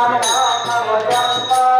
Ram